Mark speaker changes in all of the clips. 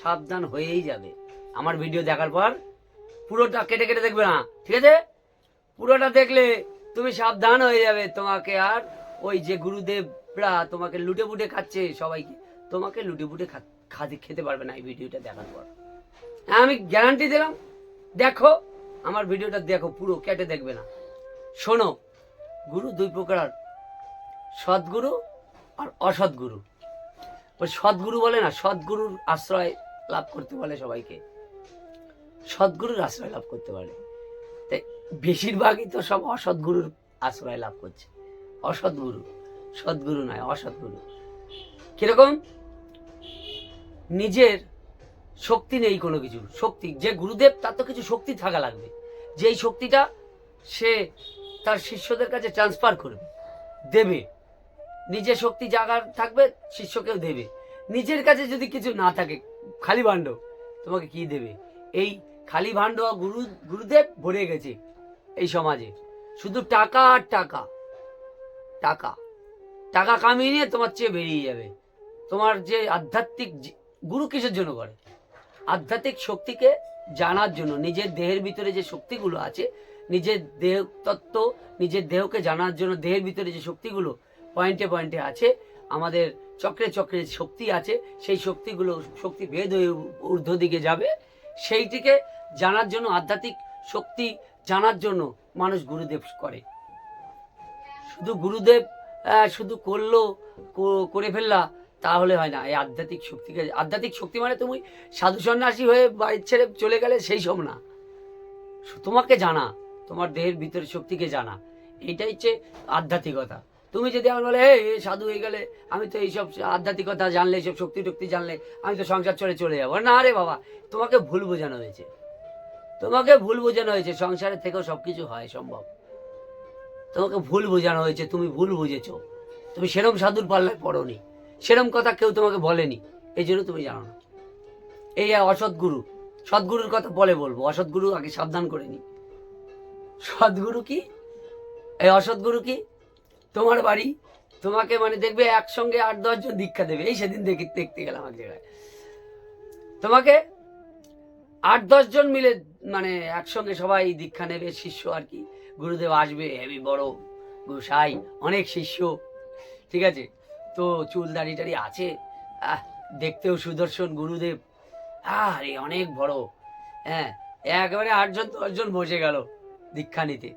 Speaker 1: সাবধান হয়েই যাবে। আমার ভিডিও দেখার পর পুরোটা কেটে কেটে দেখবে না ঠিক আছে? পুরোটা দেখলে তুমি সাবধান হয়ে যাবে। তোমাকে আর ওই যে গুরুদেবরা তোমাকে লুটে পুটে খাচ্ছে সবাইকে তোমাকে লুটে পুটে খাতে খেতে পারবে না এই ভিডিওটা দেখার পর। হ্যাঁ, আমি গ্যারান্টি দিলাম। দেখো আমার ভিডিওটা দেখো পুরো কেটে দেখবে না। শোনো গুরু দুই প্রকার সদ্গুরু আর অসৎগুরু ওই সদ্গুরু বলে না, সদ্গুরুর আশ্রয় লাভ করতে বলে সবাইকে। সদ্গুরুর আশ্রয় লাভ করতে পারে তাই বেশিরভাগই তো সব অসৎগুরুর আশ্রয় লাভ করছে। অসৎগুরু সদ্গুরু নয় অসৎগুরু কীরকম? নিজের শক্তি নেই কোনো কিছু শক্তি। যে গুরুদেব, তার তো কিছু শক্তি থাকা লাগবে। যেই শক্তিটা সে তার শিষ্যদের কাছে ট্রান্সফার করবে, দেবে। নিজের শক্তি জাগার থাকবে, শিষ্যকেও দেবে। নিজের কাছে যদি কিছু না থাকে, খালি ভাণ্ড, তোমাকে কি দেবে? এই খালি ভাণ্ড গুরু, গুরুদেব ভরে গেছে এই সমাজে। শুধু টাকা আর টাকা। টাকা। টাকা কামিয়ে নিয়ে তোমার চেয়ে বেরিয়ে যাবে। তোমার যে আধ্যাত্মিক গুরু কিসের জন্য করে? আধ্যাত্মিক শক্তিকে জানার জন্য, নিজের দেহের ভিতরে যে শক্তিগুলো আছে, নিজের দেহ তত্ত্ব নিজের দেহকে জানার জন্য দেহের ভিতরে যে শক্তিগুলো পয়েন্টে পয়েন্টে আছে। আমাদের চক্রে চক্রে শক্তি আছে। সেই শক্তিগুলো, শক্তি ভেদ হয়ে ঊর্ধ্ব দিকে যাবে। সেইটিকে জানার জন্য, আধ্যাত্মিক শক্তি জানার জন্য মানুষ গুরুদেব করে। শুধু গুরুদেব শুধু করল করে ফেললা, তাহলে হয় না। এই আধ্যাত্মিক শক্তিকে, আধ্যাত্মিক শক্তি মানে তুমি সাধু সন্ন্যাসী হয়ে বাড়ি ছেড়ে চলে গেলে সেই সব না। তোমাকে জানা, তোমার দেহের ভিতরে শক্তিকে জানা। এইটাই হচ্ছে আধ্যাত্মিকতা। তুমি যদি আমার বলে, এই সাধু হয়ে গেলে, আমি তো এইসব আধ্যাত্মিকতা জানলে, এইসব শক্তি টক্তি জানলে, আমি তো সংসার চলে চলে যাব। না রে বাবা, তোমাকে ভুল বোঝানো হয়েছে। তোমাকে ভুল বোঝানো হয়েছে। সংসারের থেকেও সব কিছু হয় সম্ভব। তোমাকে ভুল বোঝানো হয়েছে, তুমি ভুল বুঝেছ। তুমি সেরম সাধুর পাল্লায় পড়োনি। সেরম কথা কেউ তোমাকে বলেনি। এই জন্য তুমি জানো না। এই অসৎগুরু সদ্গুরুর কথা বলে বলব। অসৎগুরু আগে সাবধান করে নি। সদ্গুরু কি? এই অসৎগুরু কি? তোমার বাড়ি? তোমাকে মানে দেখবে একসঙ্গে আট দশজন দীক্ষা দেবে। এই সেদিন দেখে, দেখতে গেলাম এক জায়গায়। তোমাকে আট দশজন মিলে মানে একসঙ্গে সবাই দীক্ষা নেবে, শিষ্য আর কি। গুরুদেব আসবে হেভি বড় গোসাই, অনেক শিষ্য। ঠিক আছে? তো চুল দাড়ি টাড়ি আছে। দেখতেও সুদর্শন গুরুদেব। আরে, অনেক বড়। হ্যাঁ একেবারে আটজন দশজন বসে গেল দীক্ষা নিতে।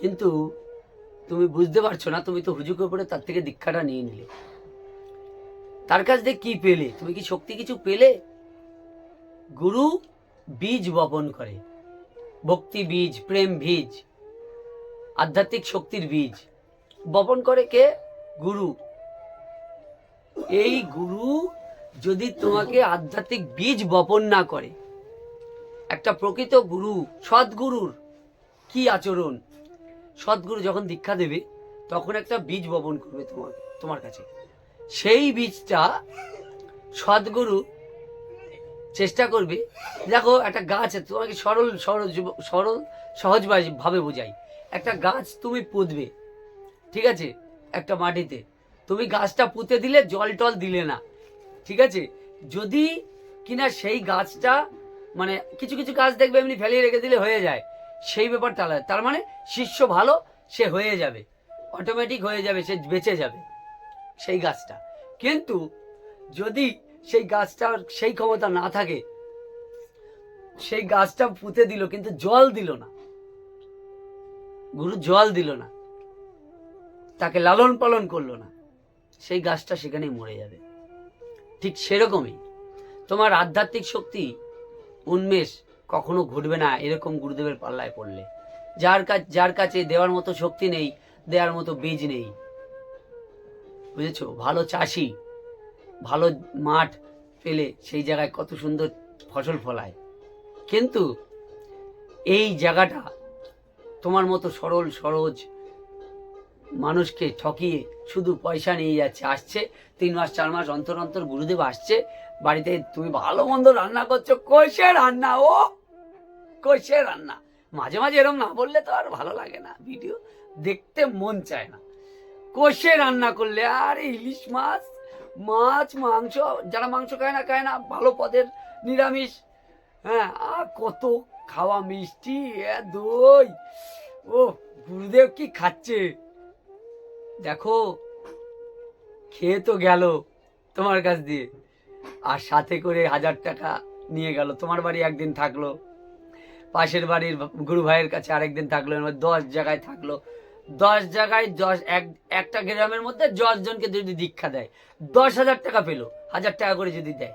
Speaker 1: কিন্তু তুমি বুঝতে পারছ না, তুমি তো হুজুকে পড়ে তার থেকে দীক্ষাটা নিয়ে নিলে। তার কাছ থেকে কি পেলে? তুমি কি শক্তি কিছু পেলে? গুরু বীজ বপন করে। ভক্তি বীজ, প্রেম বীজ, আধ্যাত্মিক শক্তির বীজ। বপন করে কে? গুরু। এই গুরু যদি তোমাকে আধ্যাত্মিক বীজ বপন না করে, একটা প্রকৃত গুরু, সদ্গুরুর কি আচরণ? সদ্গুরু যখন দীক্ষা দেবে, তখন একটা বীজ বপন করবে তোমার তোমার কাছে। সেই বীজটা সদ্গুরু চেষ্টা করবে। দেখো, একটা গাছ তোমাকে সরল সরল সরল, সহজ ভাবে বোঝাই। একটা গাছ তুমি পুঁতবে, ঠিক আছে, একটা মাটিতে। তুমি গাছটা পুঁতে দিলে জল টল দিলে না, ঠিক আছে? যদি কিনা সেই গাছটা মানে কিছু কিছু গাছ দেখবে, এমনি ফেলিয়ে রেখে দিলে হয়ে যায়। সেই ব্যাপারটা আলাদা তার মানে শিষ্য ভালো, সে হয়ে যাবে। অটোমেটিক হয়ে যাবে, সে বেঁচে যাবে সেই গাছটা। কিন্তু যদি সেই গাছটার সেই ক্ষমতা না থাকে, সেই গাছটা পুঁতে দিল কিন্তু জল দিল না। গুরু জল দিল না। তাকে লালন পালন করল না। সেই গাছটা সেখানেই মরে যাবে। ঠিক সেরকমই তোমার আধ্যাত্মিক শক্তি, উন্মেষ কখনো ঘটবে না, এরকম গুরুদেবের পাল্লায় পড়লে। যার কাছ যার কাছে দেওয়ার মতো শক্তি নেই, দেওয়ার মতো বীজ নেই। বুঝেছ? ভালো চাষি, ভালো মাঠ পেলে সেই জায়গায় কত সুন্দর ফসল ফলায়। কিন্তু এই জায়গাটা তোমার মতো সরল সরোজ মানুষকে ঠকিয়ে শুধু পয়সা নিয়ে যাচ্ছে, আসছে, তিন মাস, চার মাস অন্তর অন্তর গুরুদেব আসছে বাড়িতে তুমি ভালো মন্দ রান্না করছ, কষে রান্না, ও! কষে রান্না। মাঝে মাঝে এরকম না বললে তো আর ভালো লাগে না ভিডিও। দেখতে মন চায় না। কষে রান্না করলে, আর ইলিশ মাছ মাছ, মাংস, যারা মাংস খায় না খায় না, ভালো পদের নিরামিষ। হ্যাঁ আর কত খাওয়া মিষ্টি দই। ও, গুরুদেব কি খাচ্ছে? দেখো, খেয়ে তো গেল তোমার কাছ দিয়ে। আর সাথে করে হাজার টাকা নিয়ে গেল। তোমার বাড়ি একদিন থাকল, পাশের বাড়ির গুরু ভাইয়ের কাছে আরেকদিন থাকল দশ জায়গায় থাকল। দশ জায়গায় দশ, এক, একটা গ্রামের মধ্যে দশ জনকে যদি দীক্ষা দেয়, দশ হাজার টাকা পেল, হাজার টাকা করে যদি দেয়।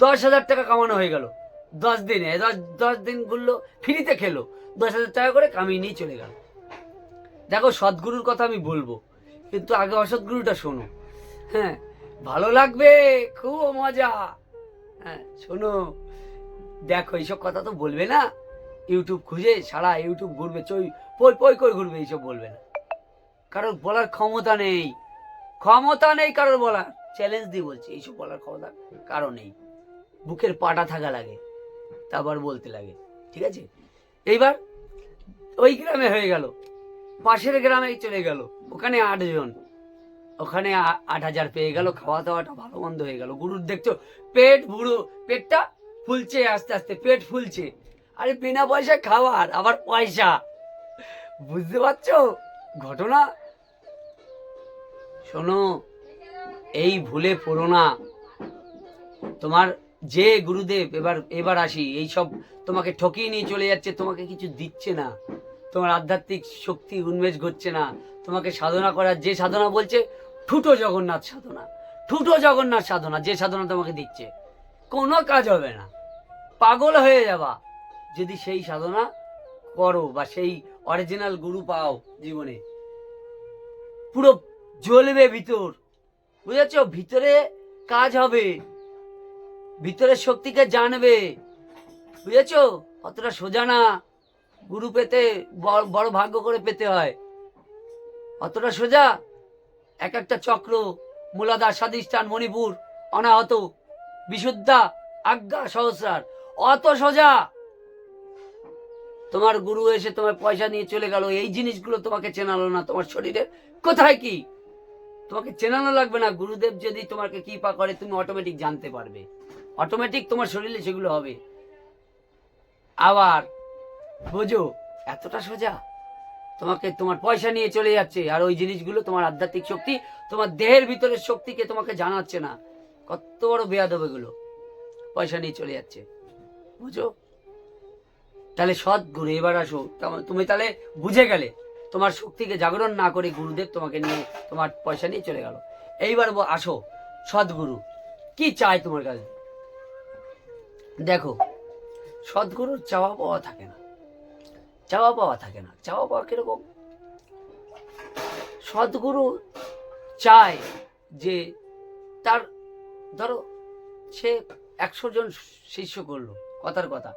Speaker 1: দশ হাজার টাকা কামানো হয়ে গেল। দশ দিনে, দশ দশ দিন ঘুরলো, ফ্রিতে খেলো, দশ হাজার টাকা করে কামিয়ে নিয়ে চলে গেল। দেখো, সদ্গুরুর কথা আমি বলব, কিন্তু আগে অসৎগুরুটা শোনো। হ্যাঁ ভালো লাগবে, খুব মজা। হ্যাঁ শোনো, দেখো, এইসব কথা তো বলবে না। ইউটিউব খুঁজে, সারা ইউটিউব ঘুরবে, চই, পই পই করে ঘুরবে, এইসব বলবে না। কারোর বলার ক্ষমতা নেই। ক্ষমতা নেই কারোর বলার। চ্যালেঞ্জ দিয়ে বলছি, এইসব বলার ক্ষমতা কারও নেই। বুকের পাটা থাকা লাগে, তারপর বলতে লাগে, ঠিক আছে? এইবার ওই গ্রামে হয়ে গেল, পাশের গ্রামে চলে গেল, ওখানে আটজন। ওখানে আট হাজার পেয়ে গেল খাওয়া দাওয়াটা ভালো মন্দ হয়ে গেল। গুরুর দেখছ, পেট বুড়ো, পেটটা ফুলছে আস্তে আস্তে, পেট ফুলছে। আরে, বিনা পয়সায় খাওয়ার, আবার পয়সা। বুঝতে পারছ? ঘটনা? শোনো, এই ভুলে পড়ো না। তোমার যে গুরুদেব, এবার এবার আসি এই সব তোমাকে ঠকিয়ে নিয়ে চলে যাচ্ছে, তোমাকে কিছু দিচ্ছে না। তোমার আধ্যাত্মিক শক্তি উন্মেষ ঘটছে না। তোমাকে সাধনা করার যে সাধনা বলছে ঠুটো জগন্নাথ সাধনা, ঠুটো জগন্নাথ সাধনা, যে সাধনা তোমাকে দিচ্ছে। কোনো কাজ হবে না। পাগল হয়ে যাবা। যদি সেই সাধনা করো বা সেই অরিজিনাল গুরু পাও জীবনে, পুরো জ্বলবে ভিতর। বুঝেছ? ভিতরে কাজ হবে। ভিতরের শক্তিকে জানবে। বুঝেছ? অতটা সোজা না। গুরু পেতে বড় ভাগ্য করে পেতে হয়। অতটা সোজা? এক একটা চক্র মূলাদা স্বাধিষ্ঠান, মণিপুর, অনাহত, বিশুদ্ধা, আজ্ঞা, সহস্রার, অত সোজা। তোমার গুরু এসে তোমার পয়সা নিয়ে চলে গেল, এই জিনিসগুলো তোমাকে চেনালো না। তোমার শরীরের কোথায় কি? তোমাকে চেনানো লাগবে না। গুরুদেব যদি তোমাকে কি পা করে, তুমি অটোমেটিক জানতে পারবে। অটোমেটিক তোমার শরীরে সেগুলো হবে। আবার, বোঝো, এতটা সোজা? তোমাকে তোমার পয়সা নিয়ে চলে যাচ্ছে, আর ওই জিনিসগুলো তোমার আধ্যাত্মিক শক্তি তোমার দেহের ভিতরের শক্তিকে তোমাকে জানাচ্ছে না। কত বড় বেয়াদব এগুলো। পয়সা নিয়ে চলে যাচ্ছে। বুঝো? তাহলে সৎ গুরু এবার আসো। তুমি তাহলে বুঝে গেলে, তোমার শক্তিকে জাগরণ না করে গুরুদেব তোমাকে নিয়ে তোমার পয়সা নিয়ে চলে গেল। এইবার আসো, সদ্গুরু। কি চায় তোমার কাছে? দেখো, সদ্গুরুর চাওয়া পাওয়া থাকে না। চাওয়া পাওয়া থাকে না। চাওয়া পাওয়া কীরকম? সদ্গুরু চায় যে তার, ধরো, সে একশো জন শিষ্য করল, কথার কথা।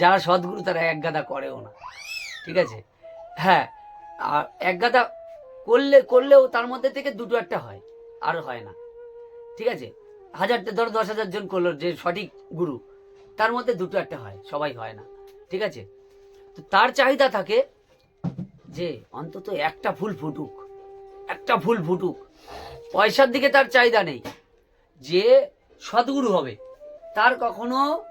Speaker 1: যারা সদ্গুরু তারা এক গাদা করেও না। ঠিক আছে? হ্যাঁ আর এক গাদা করলে, করলেও তার মধ্যে থেকে দুটো একটা হয়, আর হয় না। ঠিক আছে? হাজারটা, ধরো দশ হাজার জন করল যে সঠিক গুরু, তার মধ্যে দুটো একটা হয়, সবাই হয় না। ঠিক আছে? তো তার চাহিদা থাকে যে অন্তত একটা ফুল ফুটুক, একটা ফুল ফুটুক। পয়সার দিকে তার চাহিদা নেই। যে সদ্গুরু হবে, তার কখনো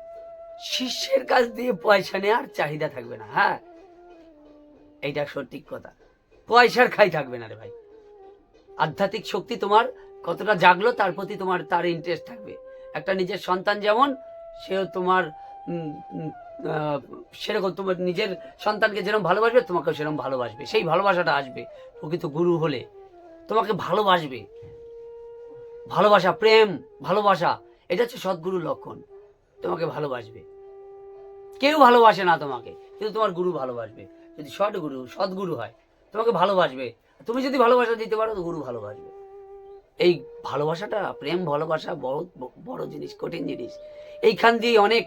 Speaker 1: শিষ্যের কাছ দিয়ে পয়সা নেওয়ার চাহিদা থাকবে না। হ্যাঁ? এইটা সঠিক কথা। পয়সার খাই থাকবে না রে ভাই। আধ্যাত্মিক শক্তি তোমার কতটা জাগলো, তার প্রতি তোমার, তার ইন্টারেস্ট থাকবে। একটা নিজের সন্তান যেমন, সেও তোমার সেরকম তোমার নিজের সন্তানকে যেরকম ভালোবাসবে, তোমাকেও সেরকম ভালোবাসবে। সেই ভালোবাসাটা আসবে প্রকৃত গুরু হলে। তোমাকে ভালোবাসবে। ভালোবাসা, প্রেম, ভালোবাসা, এটা হচ্ছে সদ্গুরুর লক্ষণ। তোমাকে ভালোবাসবে। কেউ ভালোবাসে না তোমাকে, কিন্তু তোমার গুরু ভালোবাসবে। যদি সৎগুরু সদ্গুরু হয়, তোমাকে ভালোবাসবে। তুমি যদি ভালোবাসা দিতে পারো, তো গুরু ভালোবাসবে। এই ভালোবাসাটা, প্রেম, ভালোবাসা, বড় বড় জিনিস, কঠিন জিনিস। এইখান দিয়ে অনেক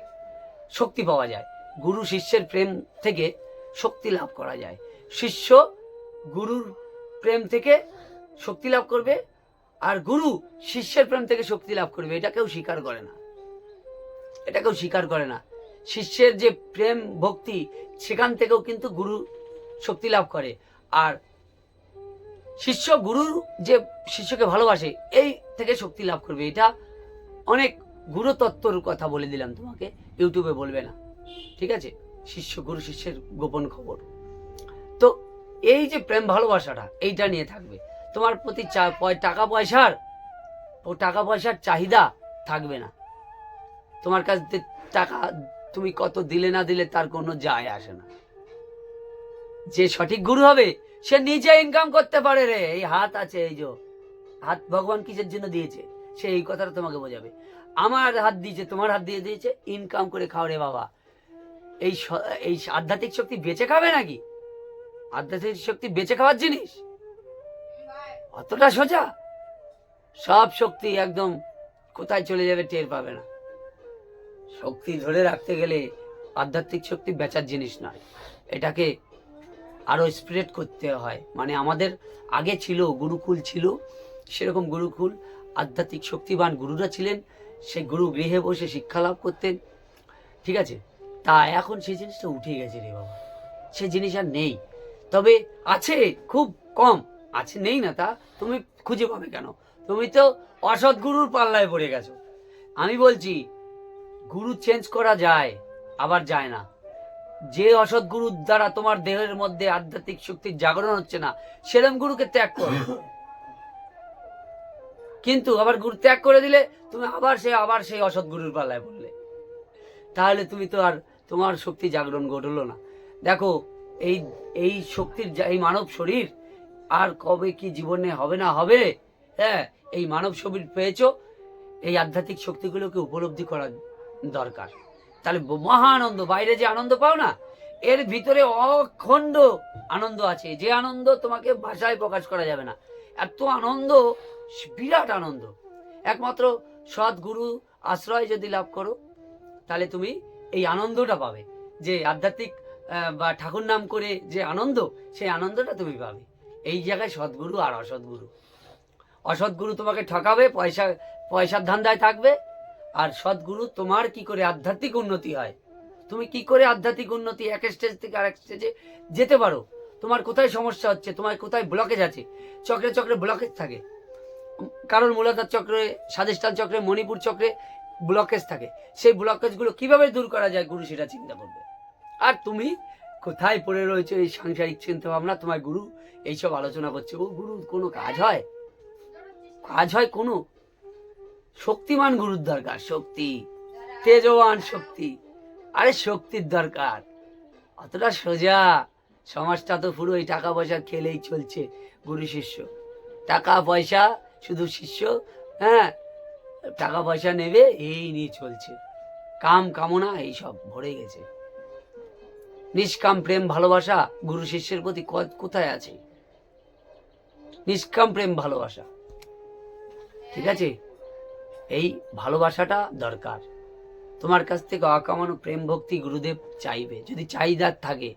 Speaker 1: শক্তি পাওয়া যায়। গুরু শিষ্যের প্রেম থেকে শক্তি লাভ করা যায়। শিষ্য গুরুর প্রেম থেকে শক্তি লাভ করবে আর গুরু শিষ্যের প্রেম থেকে শক্তি লাভ করবে। এটা কেউ স্বীকার করে না। এটা কেউ স্বীকার করে না। শিষ্যের যে প্রেম ভক্তি, সেখান থেকেও কিন্তু গুরু শক্তি লাভ করে। আর শিষ্য গুরুর যে শিষ্যকে ভালোবাসে, এই থেকে শক্তি লাভ করবে। এটা অনেক গুরুতত্ত্বর কথা বলে দিলাম তোমাকে। ইউটিউবে বলবে না। ঠিক আছে? শিষ্য, গুরু শিষ্যের গোপন খবর। তো এই যে প্রেম ভালোবাসাটা, এইটা নিয়ে থাকবে। তোমার প্রতি টাকা পয়সার, ও টাকা পয়সার চাহিদা থাকবে না। তোমার কাছ টাকা তুমি কত দিলে না দিলে তার কোনো যায় আসে না। যে সঠিক গুরু হবে, সে নিজে ইনকাম করতে পারে রে। এই হাত আছে, এই যে, হাত ভগবান কিসের জন্য দিয়েছে? সে এই কথাটা তোমাকে বোঝাবে। আমার হাত দিয়েছে, তোমার হাত দিয়ে দিয়েছে ইনকাম করে খাও রে বাবা। এই এই আধ্যাত্মিক শক্তি বেঁচে খাবে নাকি? আধ্যাত্মিক শক্তি বেঁচে খাওয়ার জিনিস? অতটা সোজা? সব শক্তি একদম কোথায় চলে যাবে টের পাবে না। শক্তি ধরে রাখতে গেলে আধ্যাত্মিক শক্তি বেচার জিনিস নয়। এটাকে আরও স্প্রেড করতে হয়। মানে আমাদের আগে ছিল, গুরুকুল ছিল, সেরকম গুরুকুল, আধ্যাত্মিক শক্তিবান গুরুরা ছিলেন। সেই গুরু গৃহে বসে শিক্ষা লাভ করতেন। ঠিক আছে? তা এখন সেই জিনিসটা উঠে গেছে রে বাবা। সে জিনিস আর নেই। তবে আছে খুব কম। আছে নেই না তা? তুমি খুঁজে পাবে কেন? তুমি তো অসৎ গুরুর পাল্লায় পড়ে গেছো। আমি বলছি, গুরু চেঞ্জ করা যায়, আবার যায় না। যে অসৎ গুরুর দ্বারা তোমার দেহের মধ্যে আধ্যাত্মিক শক্তির জাগরণ হচ্ছে না, সেরম গুরুকে ত্যাগ করো। কিন্তু আবার গুরু ত্যাগ করে দিলে তুমি আবার সে আবার সেই অসৎ গুরুর পাল্লায় পড়লে। তাহলে তুমি তো আর তোমার শক্তি জাগরণ ঘটলো না। দেখো, এই এই শক্তির এই মানব শরীর আর কবে কি জীবনে হবে না হবে হ্যাঁ এই মানব শরীর পেয়েছ, এই আধ্যাত্মিক শক্তিগুলোকে উপলব্ধি করা দরকার। তাহলে মহা আনন্দ, বাইরে যে আনন্দ পাও না, এর ভিতরে অখণ্ড আনন্দ আছে। যে আনন্দ তোমাকে ভাষায় প্রকাশ করা যাবে না। এত আনন্দ বিরাট আনন্দ। একমাত্র সৎগুরু আশ্রয় যদি লাভ করো, তাহলে তুমি এই আনন্দটা পাবে। যে আধ্যাত্মিক বা ঠাকুর নাম করে যে আনন্দ, সেই আনন্দটা তুমি পাবে। এই জায়গায় সদ্গুরু আর অসৎগুরু অসৎগুরু তোমাকে ঠকাবে, পয়সা, পয়সার ধান্দায় থাকবে, আর সদ্গুরু তোমার কি করে আধ্যাত্মিক উন্নতি হয়? তুমি কি করে আধ্যাত্মিক উন্নতি এক স্টেজ থেকে আরেক স্টেজে যেতে পারো? তোমার কোথায় সমস্যা হচ্ছে? তোমার কোথায় ব্লকেজ আছে? চক্রে চক্রে ব্লকেজ থাকে। উম, কারোর মূলাধার চক্রে স্বাধিষ্ঠান চক্রে মণিপুর চক্রে ব্লকেজ থাকে। সেই ব্লকেজগুলো কীভাবে দূর করা যায় গুরু সেটা চিন্তা করবে। আর তুমি কোথায় পড়ে রয়েছে এই সাংসারিক চিন্তা ভাবনা তোমার গুরু এইসব আলোচনা করছে। ও গুরু কোনো কাজ হয়? কাজ হয় কোনো? শক্তিমান গুরুর দরকার শক্তি। তেজবান শক্তি। আরে শক্তির দরকার। অতটা সোজা। সমাজটা তো পুরো এই টাকা পয়সা খেলেই চলছে গুরু শিষ্য। টাকা পয়সা শুধু শিষ্য হ্যাঁ টাকা পয়সা নেবে, এই নিয়ে চলছে। কাম, কামনা এইসব ভরে গেছে। নিষ্কাম প্রেম, ভালোবাসা, গুরু শিষ্যের প্রতি কোথায় আছে? নিষ্কাম প্রেম, ভালোবাসা। ঠিক আছে? এই ভালোবাসাটা দরকার। তোমার কাছ থেকে অকামানো, প্রেম, ভক্তি গুরুদেব চাইবে। যদি চাহিদার থাকে,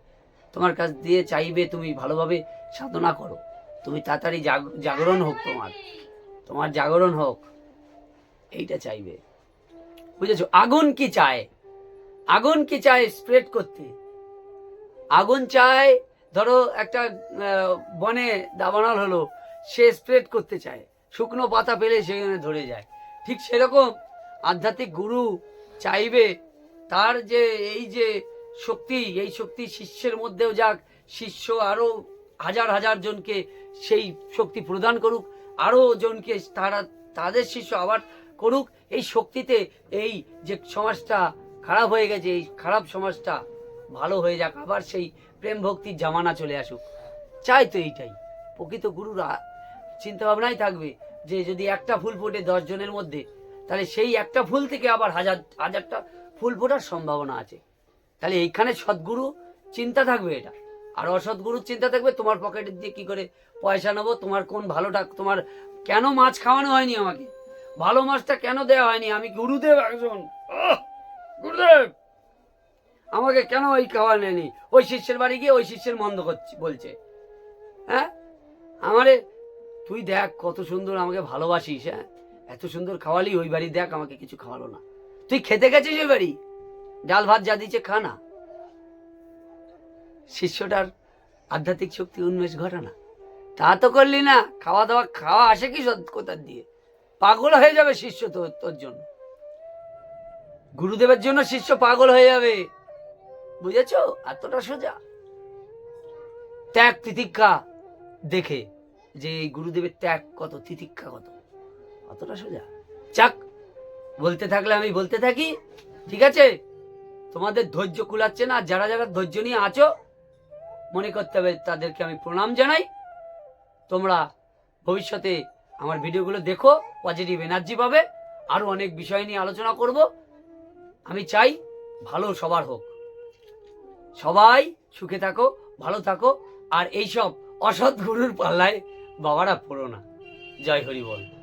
Speaker 1: তোমার কাছ দিয়ে চাইবে, তুমি ভালোভাবে সাধনা করো। তুমি তাড়াতাড়ি জাগ- জাগরণ হোক তোমার। তোমার জাগরণ হোক, এইটা চাইবে। বুঝেছ? আগুন কি চায়? আগুন কি চায় স্প্রেড করতে? আগুন চায়, ধরো একটা বনে দাবানল হলো, সে স্প্রেড করতে চায়। শুকনো পাতা পেলে সেখানে ধরে যায়। ঠিক সেরকম আধ্যাত্মিক গুরু চাইবে, তার যে এই যে শক্তি, এই শক্তি শিষ্যের মধ্যেও যাক, শিষ্য আরও হাজার হাজার জনকে সেই শক্তি প্রদান করুক। আরও জনকে তারা, তাদের শিষ্য আবার করুক, এই শক্তিতে এই যে সমাজটা খারাপ হয়ে গেছে, এই খারাপ সমাজটা ভালো হয়ে যাক, আবার সেই প্রেম ভক্তির জামানা চলে আসুক। চাই তো এইটাই। প্রকৃত গুরুরা চিন্তা ভাবনাই থাকবে যে যদি একটা ফুল ফোটে দশ জনের মধ্যে, তাহলে সেই একটা ফুল থেকে আবার হাজার, হাজারটা ফুল ফোটার সম্ভাবনা আছে। তাহলে এইখানে সদ্গুরু চিন্তা থাকবে এটা। আর অসৎগুরুর চিন্তা থাকবে, তোমার পকেটের দিয়ে কি করে পয়সা নেব? তোমার কোন ভালোটা তোমার কেন মাছ খাওয়ানো হয়নি আমাকে? ভালো মাছটা কেন দেওয়া হয়নি? আমি গুরুদেব একজন? গুরুদেব! আমাকে কেন ওই খাওয়া নেয়নি? ওই শিষ্যের বাড়ি গিয়ে ওই শিষ্যের মন্দ করছি, বলছে। হ্যাঁ? আমারে, তুই দেখ কত সুন্দর আমাকে ভালোবাসিস হ্যাঁ? এত সুন্দর খাওয়ালি, ওই বাড়ি দেখ আমাকে কিছু খাওয়ালো না। তুই খেতে গেছিস ওই বাড়ি? ডাল ভাত যা দিচ্ছে খা না। শিষ্যটার আধ্যাত্মিক শক্তি উন্মেষ ঘটানা তা তো করলি না। খাওয়া দাওয়া খাওয়া আসে কি কোথার দিয়ে? পাগল হয়ে যাবে শিষ্য তোর তোর জন্য। গুরুদেবের জন্য শিষ্য পাগল হয়ে যাবে। বুঝেছ? এতটা সোজা। ত্যাগ তিতিক্ষা দেখে যে এই গুরুদেবের ত্যাগ কত, তিতিক্ষা কত। অতটা সোজা। চাক বলতে থাকলে আমি বলতে থাকি, ঠিক আছে? তোমাদের ধৈর্য কুলাচ্ছে না? যারা যারা ধৈর্য নিয়ে আছো মনে করতে হবে, তাদেরকে আমি প্রণাম জানাই। তোমরা ভবিষ্যতে আমার ভিডিওগুলো দেখো পজিটিভ এনার্জি পাবে। আরও অনেক বিষয় নিয়ে আলোচনা করব। আমি চাই ভালো সবার হোক। সবাই সুখে থাকো, ভালো থাকো, আর এইসব অসৎ গুরুর পাল্লায় বাবারা পড়ো না। জয় হরি বল।